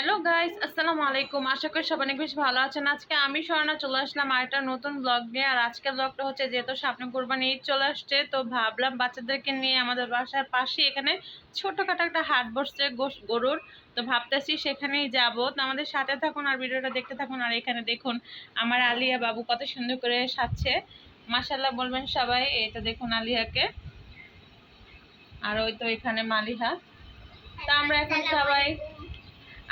Hello guys, আসসালামু আলাইকুম। আশা করি সবাই অনেক বেশি ভালো আছেন। আজকে আমি স্বর্ণা চলে আসলাম আর একটা নতুন ব্লগ নিয়ে। আর আজকের ব্লগটা হচ্ছে যেহেতু সামনে কোরবানি ঈদ চলে আসছে, তো ভাবলাম বাচ্চাদেরকে নিয়ে আমাদের বাসার পাশে এখানে ছোটোখাটো একটা হাট বসছে গরুর। তো ভাবতেছি সেখানেই যাব। তো আমাদের সাথে থাকুন আর ভিডিওটা দেখতে থাকুন আর এখানে দেখুন আমার আলিয়া বাবু কত সুন্দর করে সাজছে। মাসাল্লাহ বলবেন সবাই তো দেখুন আলিয়াকে। আর ওই তো এখানে মালিহা। তা আমরা এখন সবাই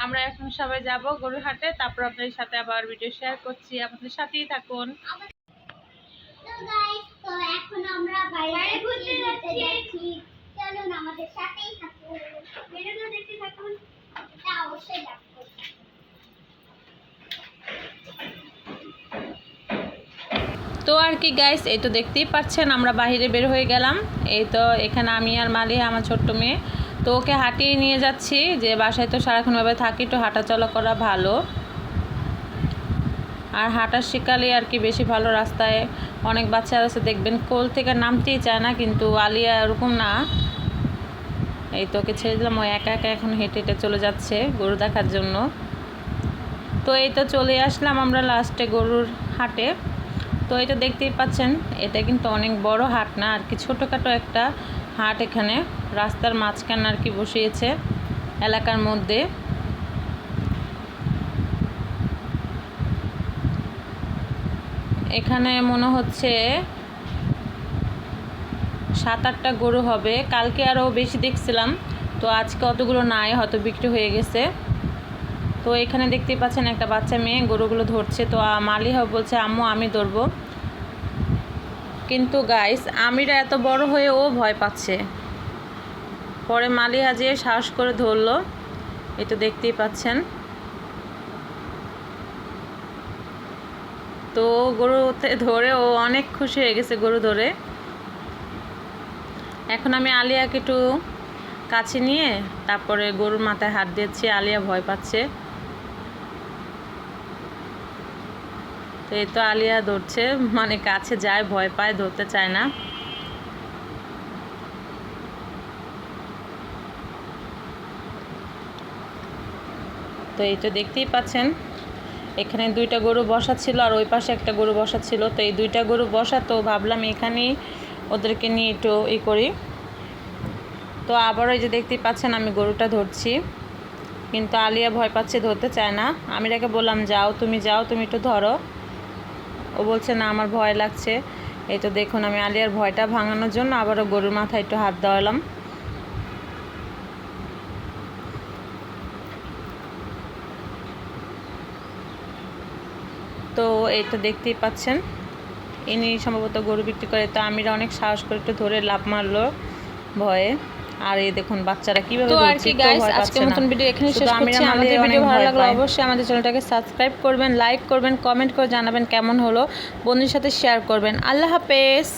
আমরা এখন সবাই যাব গরুর হাটে তারপর আপনাদের সাথে আবার ভিডিও শেয়ার করছি। আপনাদের সাথেই থাকুন। তো এখন আমরা বাইরে ঘুরতে যাচ্ছি। চলুন আমাদের সাথেই থাকুন। ভিডিওটা দেখতে থাকুন। এটা অবশ্যই দেখো। তো আর কি গাইস এই তো দেখতেই পাচ্ছেন আমরা বাইরে বের হয়ে গেলাম। এই তো এখানে আমি আর মালিহা আমার ছোট্ট মেয়ে। তো ওকে হাঁটিয়ে নিয়ে যাচ্ছি যে বাসায় তো সারাক্ষণভাবে থাকি তো হাঁটা চলা করা ভালো। আর হাঁটার শিকালে আর কি বেশি ভালো রাস্তায়। অনেক বাচ্চা আছে, দেখবেন কোল থেকে নামতেই চায় না, কিন্তু আলিয়া এরকম না। এই তোকে ছেড়ে দিলাম, ও একা একা এখন হেঁটে হেঁটে চলে যাচ্ছে গরু দেখার জন্য। তো এই তো চলে আসলাম আমরা লাস্টে গরুর হাটে। তো এটা দেখতেই পাচ্ছেন, এটা কিন্তু অনেক বড় হাট না, আর কি ছোটোখাটো একটা হাট এখানে। রাস্তার মাঝখানে আর কি বসিয়েছে এলাকার মধ্যে। এখানে মনে হচ্ছে সাত আটটা গরু হবে। কালকে আরও বেশি দেখছিলাম। তো আজকে অতগুলো নাই, হয়তো বিক্রি হয়ে গেছে। তো এখানে দেখতেই পাচ্ছেন একটা বাচ্চা মেয়ে গরুগুলো ধরছে। তো আ- মালিহা বলছে, আম্মু, আমি ধরবো। কিন্তু গাইস আমিরা এত বড় হয়ে ও ভয় পাচ্ছে। পরে মালিহা যেয়ে সাহস করে ধরলো। এই তো দেখতেই পাচ্ছেন। তো গরুতে ধরে ও অনেক খুশি হয়ে গেছে গরু ধরে। এখন আমি আলিয়াকে একটু কাছে নিয়ে তারপরে গরুর মাথায় হাত দিচ্ছি আলিয়া ভয় পাচ্ছে। তো এই তো আলিয়া ধরছে মানে কাছে যায়, ভয় পায়, ধরতে চায় না। তো এই তো দেখতেই পাচ্ছেন, এখানে দুইটা গরু বসা ছিল আর ওই পাশে একটা গরু বসা ছিল। তো এই দুইটা গরু বসা, তো ভাবলাম এখানেই ওদেরকে নিয়ে একটু ই করি। তো আবারও এই যে দেখতেই পাচ্ছেন, আমি গরুটা ধরছি। কিন্তু আলিয়া ভয় পাচ্ছে, ধরতে চায় না। আমি তাকে বললাম, যাও, তুমি যাও, তুমি একটু ধরো। ও বলছে, না, আমার ভয় লাগছে। এই তো দেখুন, আমি আলিয়ার ভয়টা ভাঙানোর জন্য আবারও গরুর মাথায় একটু হাত দেওয়ালাম। তো এই তো দেখতেই পাচ্ছেন, ইনি সম্ভবত গরু বিক্রি করে। তো আমিরা অনেক সাহস করে একটু ধরে লাভ মারলো ভয়ে। আর এই দেখুন বাচ্চারা কীভাবে তো আর কি গাইস আজকের মতন ভিডিও এখানে শেষ করছি। আমাদের ভিডিও ভালো লাগল অবশ্যই আমাদের চ্যানেলটাকে সাবস্ক্রাইব করবেন লাইক করবেন কমেন্ট করে জানাবেন কেমন হলো। বন্ধুর সাথে শেয়ার করবেন। আল্লাহ হাফেজ।